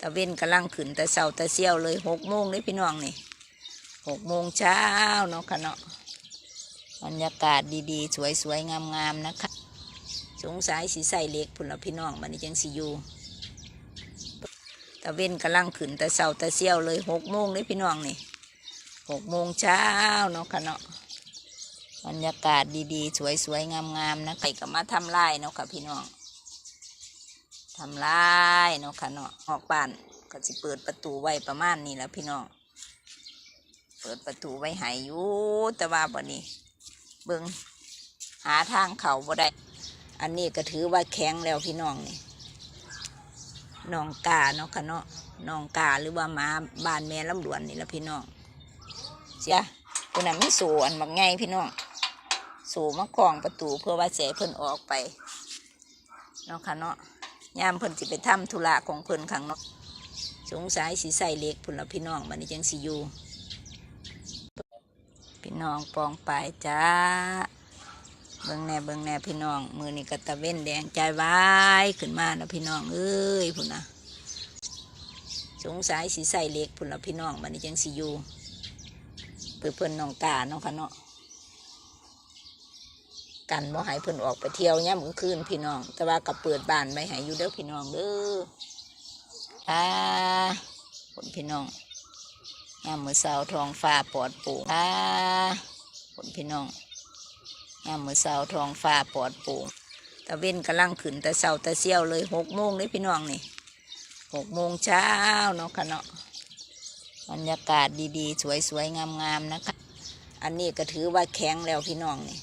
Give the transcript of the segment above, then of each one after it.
ตะเว้นกำลังขึ้นแต่เสาแต่เสี้ยวเลยหกโมงเลยพี่น้องนี่หกโมงเช้าเนาะค่ะเนาะบรรยากาศดีๆ สวยๆ งามๆ นะคะ สงสัยสีใสเล็กพุ่นละพี่น้องมันนี้จังสิอยู่ตะเว้นกำลังขึ้นแต่เสาแต่เสี้ยวเลยหกโมงเลยพี่น้องนี่หกโมงเช้าเนาะค่ะเนาะบรรยากาศดีๆ สวยๆ งามๆ นะใครก็มาทำลายเนาะค่ะพี่น้อง ทำลายเนาะค่ะเนาะออกบ้านก็สิเปิดประตูไว้ประมาณนี้แล้วพี่น้อง เปิดประตูไว้หายอยู่แต่ว่าบ่นี้เบิงหาทางเขาบ่ได้ อันนี้ก็ถือว่าแข็งแล้วพี่น้องนี่น้องกาเนาะค่ะเนาะน้องกาหรือว่าหมาบ้านแม่ลำดวนนี่แหละพี่น้องเสียคนนั้นไม่สูอันบักไงพี่น้องสูมาคล้องประตูเพื่อว่าเสียเพิ่นออกไปเนาะค่ะเนาะ ยามเพิ่นสิไปทำธุระของเพิ่นข้างนอกสงสัยสิใส่เล็กพุ่นละพี่น้องมันนี้จังสิอยู่พี่น้องปองปายจ้าเบิ่งแน่เบิ่งแน่พี่น้อง มือนี่กระตะเว้นแดงใจวายขึ้นมานะพี่น้องเอ้ยพุ่นนะสงสัยสิใส่เล็กพุ่นละพี่น้องมันนี้จังสิอยู่เพื่อเพิ่นน้องกาเนาะค่ะเนาะ กันบ่ให้เพิ่นออกไปเที่ยวย่ำมื้อคืนพี่น้อง แต่ว่าก็เปิดบ้านไว้ให้อยู่เด้อพี่น้องเด้ออ่าคนพี่น้องย่ำมื้อเช้าทองฟ้าปลอดโปร่งอ่าคนพี่น้องย่ำมื้อเช้าทองฟ้าปลอดโปร่งตะเว้นกำลังขึ้นแต่เช้าแต่เสี้ยวเลยหกโมงเลยพี่น้องนี่หกโมงเช้าเนาะค่ะเนาะบรรยากาศดีๆ สวยๆงามๆนะคะ อันนี้ก็ถือว่าแข็งแล้วพี่น้องนี่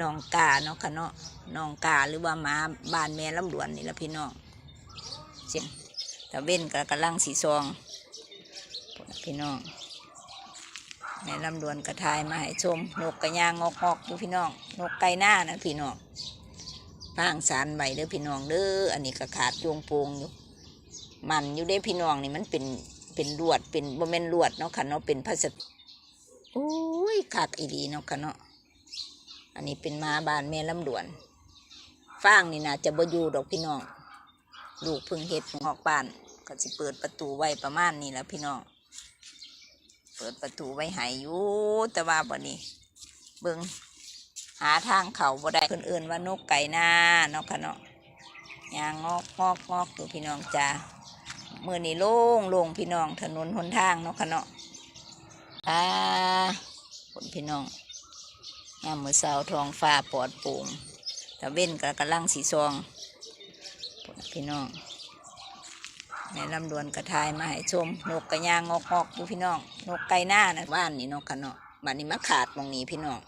น้องกาเนาะค่ะเนาะน้องกาหรือว่าหมาบ้านแม่ลำดวนนี่ละพี่น้องเสียงตะเว้นกับกำลังสีซองพี่น้องแม่ลำดวนกระทายมาให้ชมนกกระยางงอกงอกๆอยู่พี่น้องนกไก่หน้านะพี่น้องพางสารใบเด้อพี่น้องเด้ออันนี้ก็ขาดจวงโปงอยู่มันอยู่ได้พี่น้องนี่มันเป็นเป็นลวดเป็นบ่แม่นลวดเนาะค่ะเนาะเป็นพลาสติกโอ้ยขาดอีดีเนาะค่ะเนาะ อันนี้เป็นมาบานแม่ลำดวนฟางนี่นะจะบ่อยู่ดอกพี่น้อง ลูกพึ่งเฮ็ดออกบ้าน ก็สิเปิดประตูไว้ประมาณนี้แล้วพี่น้อง เปิดประตูไว้หายอยู่แต่ว่าบ่นี้เบิงหาทางเขาบ่ได้เพิ่นอื่นว่านกไก่หน้าเนาะค่ะเนาะยางงอกงอกงอกอยู่พี่น้องจ้าเมื่อนี้โล่งโล่งพี่น้องถนนหนทางเนาะค่ะเนาะอ่าคนพี่น้อง ยามมือเสาทองฟ้าปลอดโปร่งตะเว้นกับกำลังสีซองพี่น้องในลำดวนกระทายมาให้ชมนกกระยางงอกงอกๆอยู่พี่น้องนกไก่หน้านะบ้านนี่นกกันเนาะบ้านนี้มาขาดมองนี้พี่น้อง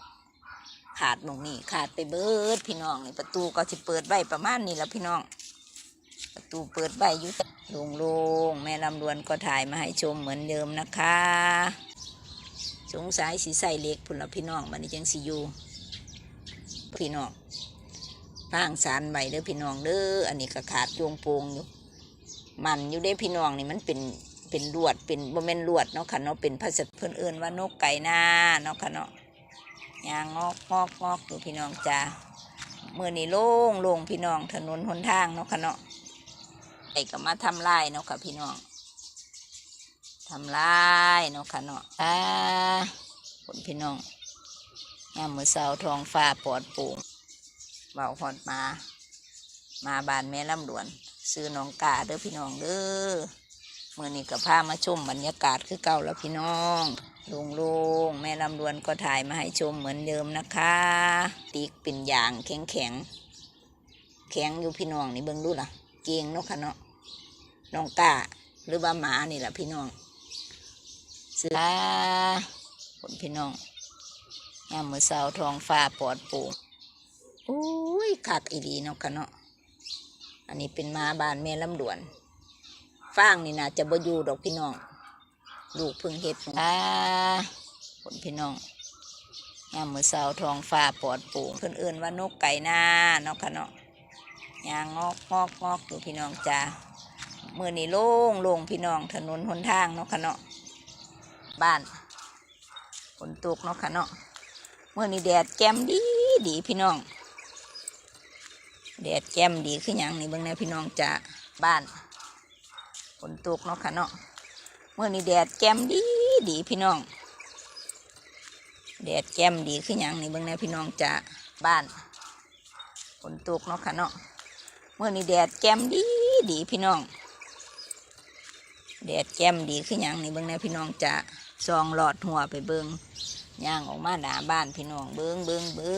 ขาดมองนี้ขาดไปเบิดพี่น้องนี่ประตูก็สิเปิดไว้ประมาณนี้แล้วพี่น้อง ประตูเปิดไว้อยู่โล่งแม่ลำดวนก็ถ่ายมาให้ชมเหมือนเดิมนะคะ สงสัยสีใส่เล็กพุ่นละพี่น้องมันนี้จังสิอยู่พี่น้องพางสารใบเด้อพี่น้องเด้ออันนี้ก็ขาดโยงโปงอยู่ มันอยู่ได้พี่น้องนี่มันเป็นเป็นลวดเป็นบ่แม่นลวดเนาะค่ะเนาะเป็นพลาสติกเพิ่อนเอิ้นว่านกไก่หน้าเนาะค่ะเนาะยางงอกงอกงอกอยู่พี่น้องจ้าเมื่อนี้โล่งโล่งพี่น้องถนนหนทางเนาะค่ะเนาะไอ้ก็มาทำลายเนาะค่ะพี่น้อง ทำลายเนาะค่ะเนาะอ่าคนพี่น้องยามมือเสาทองฟ้าปอดปร่งเบาหอดมา มาบานแม่ลำดวน ซื้อน้องกาเด้อพี่น้องเด้อมื่อนี้ก็พามาชมบรรยากาศคือเก่าแล้วพี่น้องลุงลงแม่ลำดวนก็ถ่ายมาให้ชมเหมือนเดิมนะคะ ตีกเป็นอย่างแข็งแข็งแข็งอยู่พี่น้องนี่เบิ่งดูล่ะ เกียงเนาะคะเนาะน้องกาหรือว่าหมานี่แหละพี่น้อง เสือคนพี่น้องยามมือเสาทองฟ้าปอดปร่งโอ้ยคักอีดีเนาะค่ะเนาะอันนี้เป็นมาบานแม่ลำดวนฟางนี่นะจะบ่อยู่ดอกพี่น้องลูกพึ่งเฮ็ดอ่าคนพี่น้องยามมือเสาทองฟ้าปอดปร่งเพิ่นเอื่นว่านกไก่นาเนาะค่ะเนาะยางงอกงอกงอกอยู่พี่น้องจ้ามือนี้โล่งโล่งพี่น้องถนนหนทางเนาะค่ะเนาะ บ้านฝนตกเนาะค่ะเนาะเมื่อนี้แดดแจ่มดีดีพี่น้อง แดดแจ่มดีขึ้นอย่างนี้เบิ่งแน่พี่น้องจ้าบ้านฝนตกเนาะค่ะเนาะเมื่อนี้แดดแจ่มดีดีพี่น้อง แดดแจ่มดีขึ้นอย่างนี้เบิ่งแหน่พี่น้องจ้าบ้านฝนตกเนาะค่ะเนาะเมื่อนี้แดดแจ่มดีดีพี่น้อง แดดแจ่มดีขึ้นอย่างนี้เบิ่งแหน่พี่น้องจ้า ซองหลอดหัวไปเบิ่งย่างออกมาหนาบ้านพี่น้องเบิงเบิงเบิ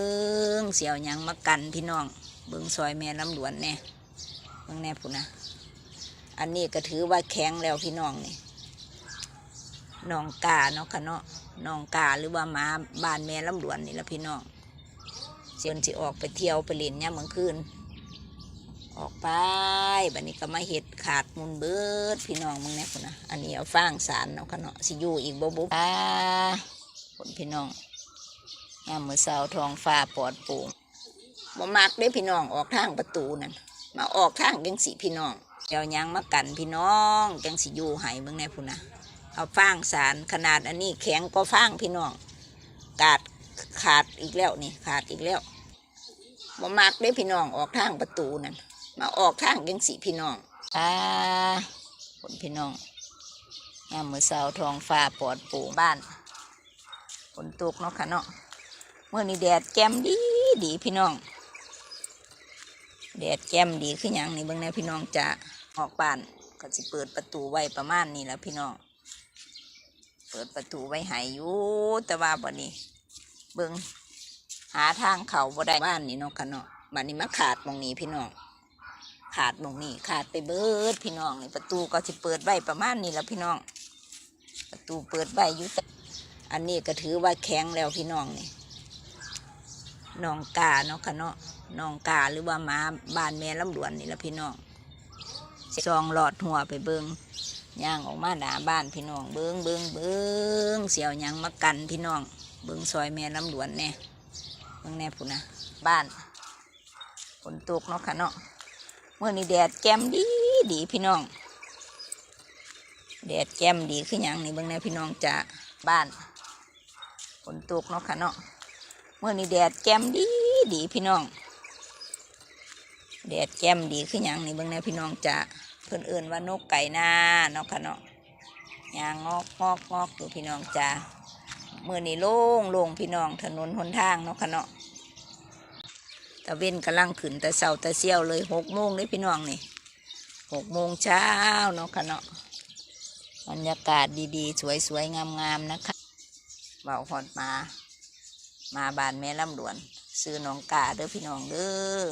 งเสียวยังมากันพี่น้อง เบิงซอยแม่ลำดวนแน่เบิงแน่พุ่นะอันนี้ก็ถือว่าแข็งแล้วพี่น้องนี่น้องกาเนาะค่ะเนาะน้องกาหรือว่าหมาบ้านแม่ลำดวนนี่ละพี่น้องเสียนสิออกไปเที่ยวไปเล่นเนี่ยามมื่อคืน ออกไปบัดนี้ก็มาเห็ดขาดมุนเบิดพี่น้องมึงแน่พุ่นนะอันนี้เอาฟางสารเนาะค่ะเนาะสิอยู่อีกบ่บุอ่าคนพี่น้องยามมือเสาทองฟ้าปลอดโปร่งบ่มักเด้พี่น้องออกทางประตูนั่นมาออกทางจังสีพี่น้องเดี๋ยวหยังมากันพี่น้องจังสิอยู่ห้เบิ่งแน่พุ่นนะเอาฟางสารขนาดอันนี้แข็งก็ฟางพี่น้องกาดขาดอีกแล้วนี่ขาดอีกแล้วบ่มักเด้พี่น้องออกทางประตูนั่น มาออกทางจังสีพี่น้องอ่าคนพี่น้องยามมือเช้าทองฟ้าปลอดปร่งบ้านฝนตกเนาะค่ะเนาะเมื่อนี้แดดแจ่มดีดีพี่น้อง แดดแจ่มดีขึ้นอย่างนี้เบิ่งแหน่พี่น้องจะออกบ้านก็สิเปิดประตูไว้ประมาณนี้แล้วพี่น้อง เปิดประตูไว้ให้อยู่แต่ว่าบัดนี้ เบิ่งหาทางเขาบ่ได้บ้านนี่เนาะค่ะเนาะบัดนี้มาขาดมองนี้พี่น้อง ขาดหมองนี้ขาดไปเบิดพี่น้องนี่ประตูก็สิเปิดไว้ประมาณนี้แล้วพี่น้อง ประตูเปิดไว้อยู่อันนี้ก็ถือว่าแข็งแล้วพี่น้องนี่น้องกาเนาะค่ะเนาะน้องกาหรือว่าหมาบ้านแม่ลำดวนนี่ละพี่น้องซองหลอดหัวไปเบิงย่างออกมาหนาบ้านพี่น้องเบิงเบิงเบิงเสียวยังมากันพี่น้อง เบิงซอยแม่ลำดวนแน่เบิงแน่ผู้นะบ้านฝนตกเนาะค่ะเนาะ เมื่อนี้แดดแจ่มดีดีพี่น้อง แดดแจ่มดีขึ้นอย่างนี้เบิงแน่พี่น้องจ้าบ้านฝนตกเนาะค่ะเนาะเมื่อนี้แดดแจ่มดีดีพี่น้อง แดดแจ่มดีขึ้นอย่างนี้เบิ่งแหนพี่น้องจะเพิ่อนเอื่นว่านกไก่หน้าเนาะค่ะเนาะยางงอกงอกงอกอยู่พี่น้องจ้าเมื่อนี้โล่งโล่งพี่น้องถนนหนทางเนาะค่ะเนาะ ตะเว้นกำลังขึ้นแต่เสาแต่เสี้ยวเลยหกโมงเลยพี่น้องนี่หกโมงเช้าเนาะค่ะเนาะบรรยากาศดีๆ สวยๆ งามๆ นะคะเบาหอดมา มาบานแม่ลำดวน ซื้อน้องกาเด้อพี่น้องเด้อ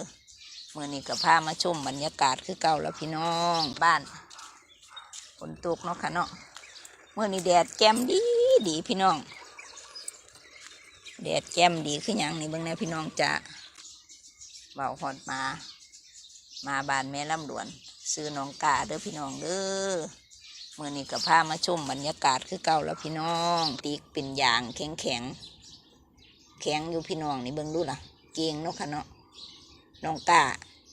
เมื่อนี้ก็พามาชมบรรยากาศคือเก่าแล้วพี่น้องบ้านฝนตกเนาะค่ะเนาะเมื่อนี้แดดแจ่มดีดีพี่น้อง แดดแจ่มดีขึ้นอย่างนี้เบิ่งน่พี่น้องจะ เบาหอดมา มาบานแม่ลำดวน ซื้อน้องกาเด้อพี่น้องเด้อเมื่อนี้ก็พามาชุ่มบรรยากาศคือเก่าแล้วพี่น้อง ตีกเป็นอย่างแข็งแข็งแข็งอยู่พี่น้องนี่เบิ่งดูล่ะ เกียงนาะค่ะเนาะน้องกา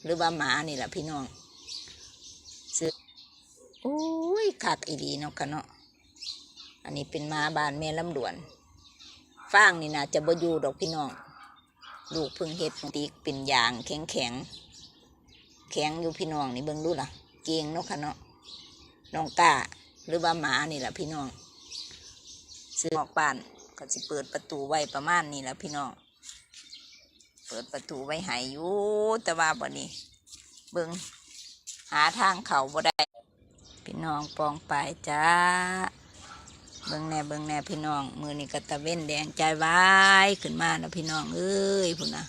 หรือว่าหมานี่แหละพี่น้องซื้อโอ้ยคักอีดีนาะค่ะเนาะอันนี้เป็นมาบานแม่ลำดวนฟางนี่นะจะบ่อยู่ดอกพี่น้อง ลูกพึ่งเฮ็ดตีกเป็นยางแข็งแข็งแข็งอยู่พี่น้องนี่เบิ่งดูล่ะ เกียงนาะค่ะเนาะน้องกาหรือว่าหมานี่แหละพี่น้องซื้อออกบ้านก็สิเปิดประตูไว้ประมาณนี้แหล้วพี่น้อง เปิดประตูไว้หายอยู่แต่ว่าบ่นี้ เบิ้งหาทางเขาบ่ได้พี่น้องปองไปจ้า เบิงแน่เบิงแน่พี่น้อง มือนี่ก็ตะเว้นแดงใจไว้ขึ้นมานะพี่น้องเอ้ยพุ่นนะ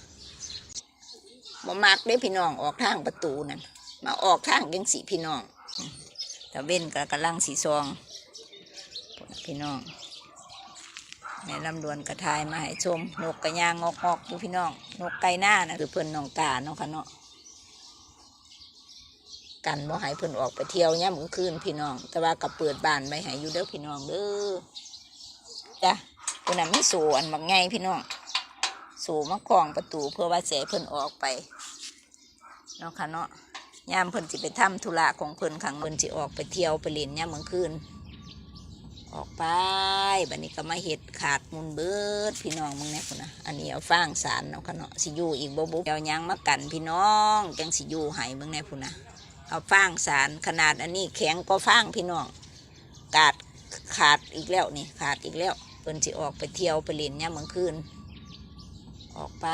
บ่มักเด้พี่น้องออกทางประตูนั่นมาออกทางยังสีพี่น้องตะเว้นก็กำลังสีซองพี่น้องในลำดวนกระทายมาให้ชมนกกระยางงอกงอกดูพี่น้องนกไก่หน้านะคือเพิ่นน้องกาเนาะค่ะเนาะ กันบ่ให้เพิ่นออกไปเที่ยวย่ำกลางคืนพี่น้อง แต่ว่ากับเปิดบ้านไว้ให้อยู่เด้อพี่น้องเด้อจ้ะคนนั้นมีสูอันบักไงพี่น้องสูมาคล้องประตูเพื่อว่าเสเพิ่นออกไปเนาะค่ะเนาะยามเพิ่นสิไปทำธุระของเพิ่นขังเพิ่นสิออกไปเที่ยวไปเล่นย่ำกลางคืนออกไปบัดนี้ก็มาเห็ดขาดมุนเบิดพี่น้องมึงเนี่ยคนนะอันนี้เอาฟางสารเนาะคะเนาะสิอยู่อีกบ่บุเดี๋ยวยังมากันพี่น้องจังสิอยู่ให้มึงเนี่ยพุ่นนะ เอาฟางสารขนาดอันนี้แข็งก็ฟางพี่น้องกาดขาดอีกแล้วนี่ขาดอีกแล้วเพิ่นสิออกไปเที่ยวไปเล่นเนี่ยเมื่อคืนออกไป